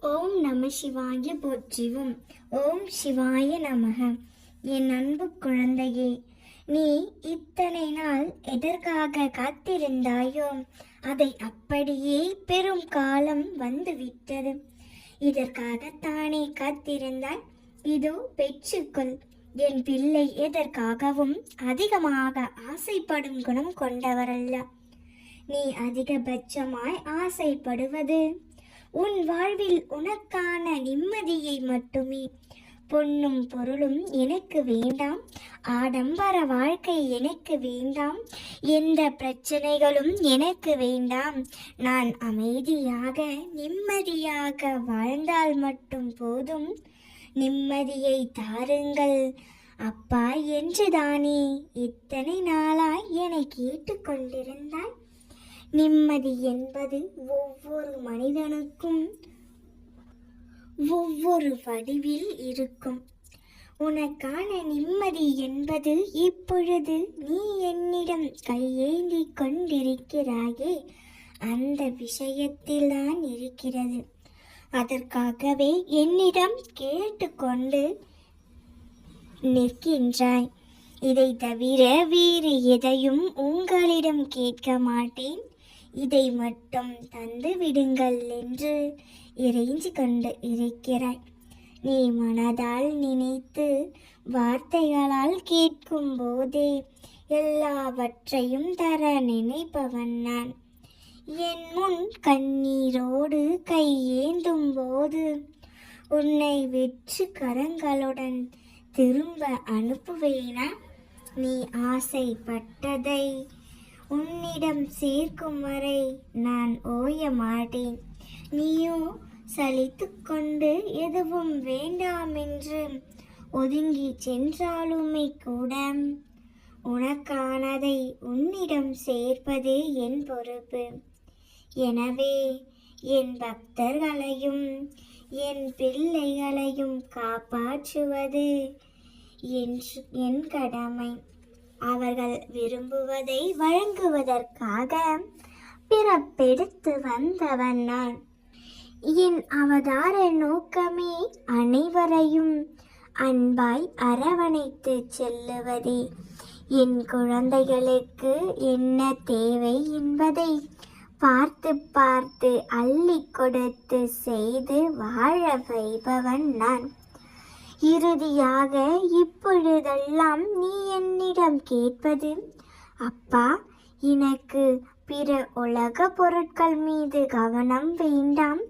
ஓம் நம சிவாய போற்றிவும் ஓம் சிவாய நமக. என் அன்பு குழந்தையே நீ இத்தனை நாள் எதற்காக காத்திருந்தாயோ அதை அப்படியே பெரும் காலம் வந்துவிட்டது. இதற்காகத்தானே காத்திருந்தாய்? இதோ பெற்றுக்கொள். என் பிள்ளை எதற்காகவும் அதிகமாக ஆசைப்படும் குணம் கொண்டவரல்ல. நீ அதிகபட்சமாய் ஆசைப்படுவது உன் வாழ்வில் உனக்கான நிம்மதியை மட்டுமே. பொன்னும் பொருளும் எனக்கு வேண்டாம். ஆடம்பர வாழ்க்கை எனக்கு வேண்டாம். எந்த பிரச்சனைகளும் எனக்கு வேண்டாம். நான் அமைதியாக நிம்மதியாக வாழ்ந்தால் மட்டும் போதும். நிம்மதியை தாருங்கள். அப்பா என்றுதானே இத்தனை நாளாய் என்னை கேட்டுக்கொண்டிருந்தாய்? நிம்மதி என்பது ஒவ்வொரு மனிதனுக்கும் ஒவ்வொரு வடிவில் இருக்கும். உனக்கான நிம்மதி என்பது இப்பொழுது நீ என்னிடம் கையேந்தி கொண்டிருக்கிறாயே அந்த விஷயத்தில்தான் இருக்கிறது. அதற்காகவே என்னிடம் கேட்டுக்கொண்டு நிற்கின்றாய். இதை தவிர வேறு எதையும் உங்களிடம் கேட்க மாட்டேன். இதை மட்டும் தந்து விடுங்கள் என்று இறைஞ்சு கொண்டு இருக்கிறாய். நீ மனதால் நினைத்து வார்த்தைகளால் கேட்கும் போதே எல்லாவற்றையும் தர நினைப்பவன் நான். என் முன் கண்ணீரோடு கையேந்தும் போது உன்னை வெற்று கரங்களுடன் திரும்ப அனுப்புவேனா? நீ ஆசைப்பட்டதை உன்னிடம் சேர்க்கும் வரை நான் ஓய மாட்டேன். நீயோ சலித்து கொண்டு எதுவும் வேண்டாமென்று ஒதுங்கி சென்றாலுமே கூட உனக்கானதை உன்னிடம் சேர்ப்பது என் பொறுப்பு. எனவே என் பக்தர்களையும் என் பிள்ளைகளையும் காப்பாற்றுவது என்று என் கடமை. விரும்புவதை வழங்குவதற்காக பிறப்பெடுத்து வந்தவன் நான். என் அவதார நோக்கமே அனைவரையும் அன்பாய் அரவணைத்து செல்லுவதே. என் குழந்தைகளுக்கு என்ன தேவை என்பதை பார்த்து பார்த்து அள்ளி கொடுத்து செய்து வாழ வைபவன் நான். இறுதியாக இப்பொழுதெல்லாம் நீ என்னிடம் கேட்பது? அப்பா எனக்கு பிற உலக பொருட்கள் மீது கவனம் வேண்டாம்.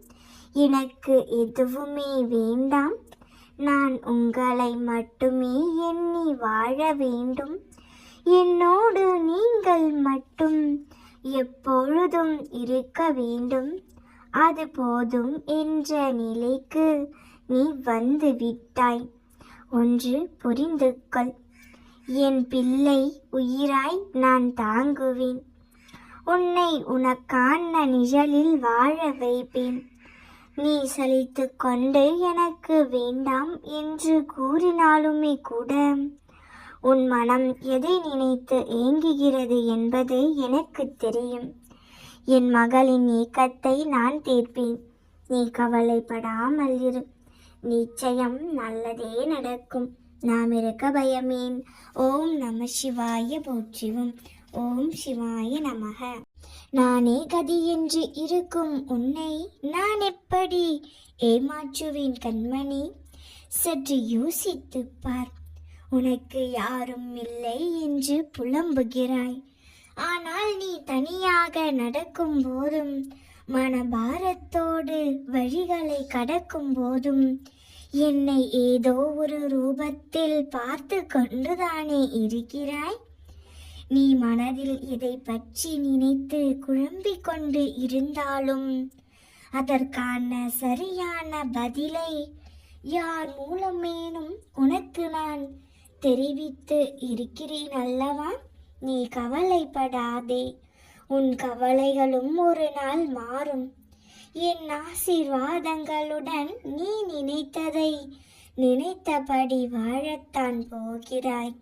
எனக்கு எதுவுமே வேண்டாம். நான் உங்களை மட்டுமே எண்ணி வாழ வேண்டும். என்னோடு நீங்கள் மட்டும் எப்பொழுதும் இருக்க வேண்டும். அது போதும் என்ற நிலைக்கு நீ வந்து விட்டாய். ஒன்று புரிந்து கொள் என் பிள்ளை உயிராய் நான் தாங்குவேன். உன்னை உனக்கான நிழலில் வாழ வைப்பேன். நீ சலித்து கொண்டு எனக்கு வேண்டாம் என்று கூறினாலுமே கூட உன் மனம் எதை நினைத்து ஏங்குகிறது என்பது எனக்கு தெரியும். என் மகளின் ஏக்கத்தை நான் தீர்ப்பேன். நீ கவலைப்படாமல் இரு. நிச்சயம் நல்லதே நடக்கும். நாம் இருக்க பயமேன். ஓம் நம சிவாய போற்றிவும். ஓம் சிவாய நமக. நானே கதி என்று இருக்கும் உன்னை நான் எப்படி ஏமாற்றுவேன் கண்மணி? சற்று யோசித்து பார். உனக்கு யாரும் இல்லை என்று புலம்புகிறாய். ஆனால் நீ தனியாக நடக்கும் போதும் மனபாரத்தோடு வழிகளை கடக்கும் போதும் என்னை ஏதோ ஒரு ரூபத்தில் பார்த்து கொண்டுதானே இருக்கிறாய்? நீ மனதில் இதை பற்றி நினைத்து குழம்பிக் கொண்டு இருந்தாலும் அதற்கான சரியான பதிலை யார் மூலமேனும் உனக்கு நான் தெரிவித்து இருக்கிறேன் அல்லவா? நீ கவலைப்படாதே. உன் கவலைகளும் ஒரு நாள் மாறும். என் ஆசீர்வாதங்களுடன் நீ நினைத்ததை நினைத்தபடி வாழத்தான் போகிறாய்.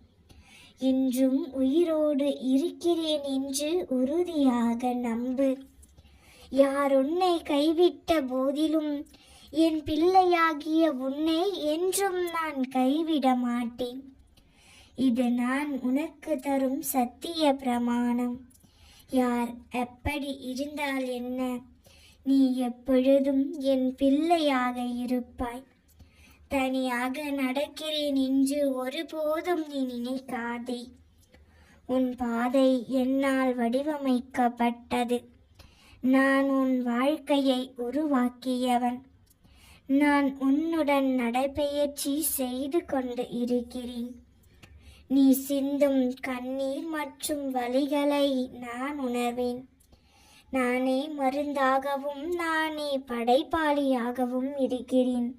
இன்றும் உயிரோடு இருக்கிறேன் என்று உறுதியாக நம்பு. யார் உன்னை கைவிட்ட போதிலும் என் பிள்ளையாகிய உன்னை என்றும் நான் கைவிட மாட்டேன். இது நான் உனக்கு தரும் சத்திய பிரமாணம். யார் எப்படி இருந்தால் என்ன? நீ எப்பொழுதும் என் பிள்ளையாக இருப்பாய். தனியாக நடக்கிறேன் என்று ஒருபோதும் நீ நினைக்காதே. உன் பாதை என்னால் வடிவமைக்கப்பட்டது. நான் உன் வாழ்க்கையை உருவாக்கியவன். நான் உன்னுடன் நடைபெயர்ச்சி செய்து கொண்டு இருக்கிறேன். நீ சிந்தும் கண்ணீர் மற்றும் வலிகளை நான் உணர்வேன். நானே மருந்தாகவும் நானே படைப்பாளியாகவும் இருக்கிறேன்.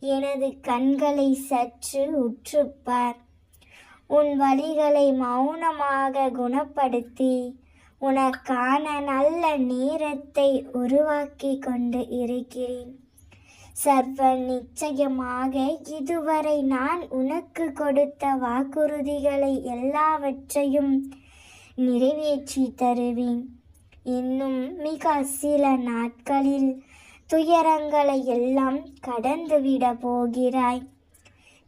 எனது கண்களை சற்று உற்றுப்பார். உன் வழிகளை மௌனமாக குணப்படுத்தி உனக்கான நல்ல நேரத்தை உருவாக்கி கொண்டு இருக்கிறேன். சர்வ நிச்சயமாக இதுவரை நான் உனக்கு கொடுத்த வாக்குறுதிகளை எல்லாவற்றையும் நிறைவேற்றி தருவேன். இன்னும் மிக சில நாட்களில் துயரங்களை எல்லாம் கடந்துவிட போகிறாய்.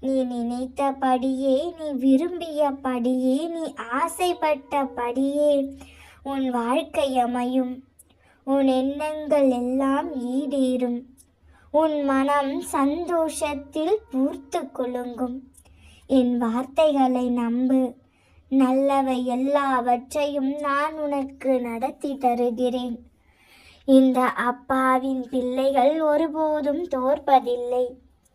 நீ நினைத்தபடியே நீ விரும்பியபடியே நீ ஆசைப்பட்டபடியே உன் வாழ்க்கை அமையும். உன் எண்ணங்கள் எல்லாம் ஈடேறும். உன் மனம் சந்தோஷத்தில் பூர்த்து குலுங்கும். என் வார்த்தைகளை நம்பு. நல்லவை எல்லாவற்றையும் நான் உனக்கு நடத்தி தருகிறேன். இந்த அப்பாவின் பிள்ளைகள் ஒருபோதும் தோற்பதில்லை.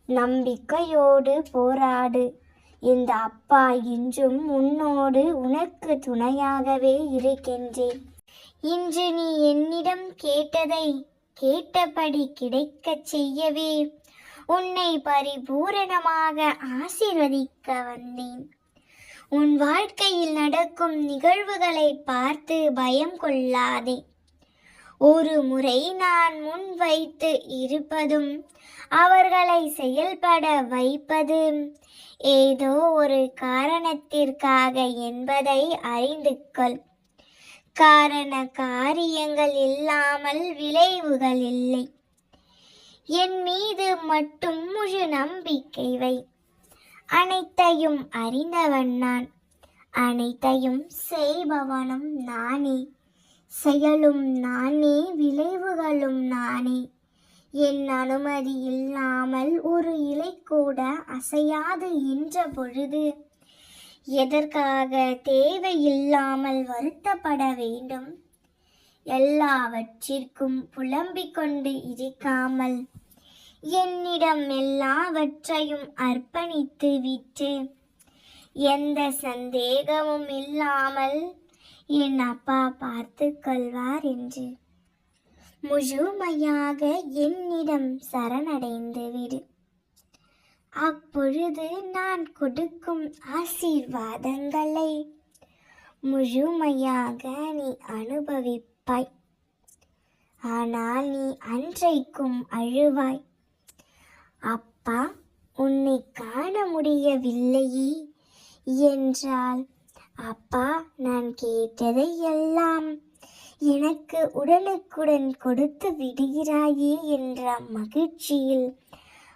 நம்பிக்கையோடு போராடு. இந்த அப்பா இன்றும் உன்னோடு உனக்கு துணையாகவே இருக்கின்றேன். இன்று நீ என்னிடம் கேட்டதை கேட்டபடி கிடைக்கச் செய்யவே உன்னை பரிபூரணமாக ஆசீர்வதிக்க வந்தேன். உன் வாழ்க்கையில் நடக்கும் நிகழ்வுகளை பார்த்து பயம் கொள்ளாதே. ஒரு முறை நான் முன் வைத்து இருப்பதும் அவர்களை செயல்பட வைப்பது ஏதோ ஒரு காரணத்திற்காக என்பதை அறிந்து கொள். காரண காரியங்கள் இல்லாமல் விளைவுகள் இல்லை. என் மீது மட்டும் முழு நம்பிக்கை வை. அனைத்தையும் அறிந்தவன் நான். அனைத்தையும் செய்பவனும் நானே. செயலும் நானே விளைவுகளும் நானே. என் அனுமதி இல்லாமல் ஒரு இலை கூட அசையாது என்ற பொழுது எதற்காக தேவையில்லாமல் வருத்தப்பட வேண்டும்? எல்லாவற்றிற்கும் புலம்பிக் கொண்டு இருக்காமல் என்னிடம் எல்லாவற்றையும் அர்ப்பணித்து விட்டு எந்த சந்தேகமும் இல்லாமல் என் அப்பா பார்த்து கொள்வார் என்று முழுமையாக என்னிடம் சரணடைந்து விடு. அப்பொழுது நான் கொடுக்கும் ஆசீர்வாதங்களை முழுமையாக நீ அனுபவிப்பாய். ஆனால் நீ அன்றைக்கும் அழுவாய். அப்பா உன்னை காண முடியவில்லையே என்றால் அப்பா நான் கேட்டதை எல்லாம் எனக்கு உடனுக்குடன் கொடுத்து விடுகிறாயே என்ற மகிழ்ச்சியில்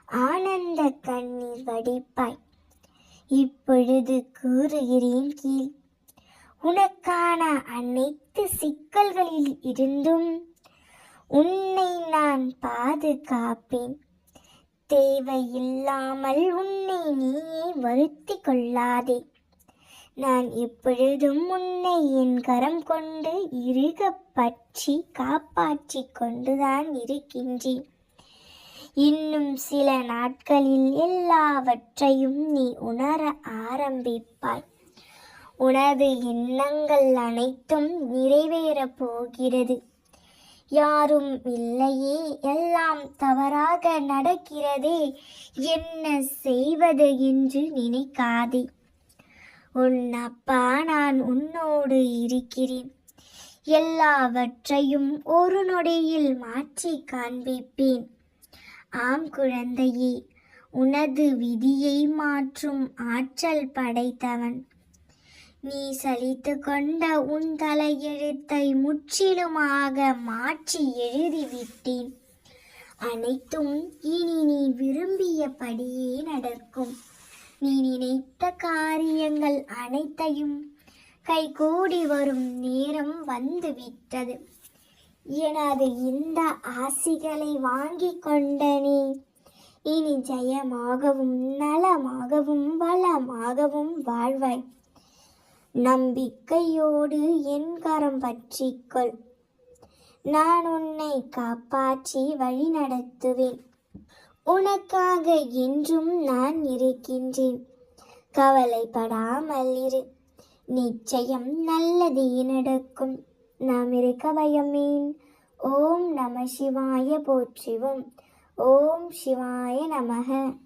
ஆனந்த வடிப்பாய். இப்பொழுது கூறுகிறேன் கீழ் உனக்கான அனைத்து சிக்கல்களில் இருந்தும் உன்னை நான் பாதுகாப்பேன். தேவையில்லாமல் உன்னை நீயே வருத்தி கொள்ளாதே. நான் எப்பொழுதும் உன்னை என் கரம் கொண்டு இறுக பற்றி காப்பாற்றி கொண்டுதான் இருக்கின்றேன். இன்னும் சில நாட்களில் எல்லாவற்றையும் நீ உணர ஆரம்பிப்பாய். உனது எண்ணங்கள் அனைத்தும் நிறைவேறப் போகிறது. யாரும் இல்லையே எல்லாம் தவறாக நடக்கிறதே. என்ன செய்வது என்று நினைக்காதே. உன் அப்பா நான் உன்னோடு இருக்கிறேன். எல்லாவற்றையும் ஒரு நொடியில் மாற்றி காண்பிப்பேன். ஆம் குழந்தையே உனது விதியை மாற்றும் ஆற்றல் படைத்தவன். நீ சலித்து கொண்ட உன் தலையெழுத்தை முற்றிலுமாக மாற்றி எழுதிவிட்டேன். அனைத்தும் இனி நீ விரும்பியபடியே நடக்கும். நீ நினைத்த காரியங்கள் அனைத்தையும் கைகூடி வரும் நேரம் வந்துவிட்டது. எனது இந்த ஆசிகளை வாங்கி கொண்ட நீ இனி ஜெயமாகவும் நலமாகவும் வளமாகவும் வாழ்வாய். நம்பிக்கையோடு என் கரம் பற்றிக்கொள் நான் உன்னை காப்பாற்றி வழி நடத்துவேன். உனக்காக என்றும் நான் இருக்கின்றேன். கவலைப்படாமல் இரு. நிச்சயம் நல்லது நடக்கும். நாம் இருக்க பயமேன் ஓம் நம சிவாய போற்றிவோம். ஓம் சிவாய நமக.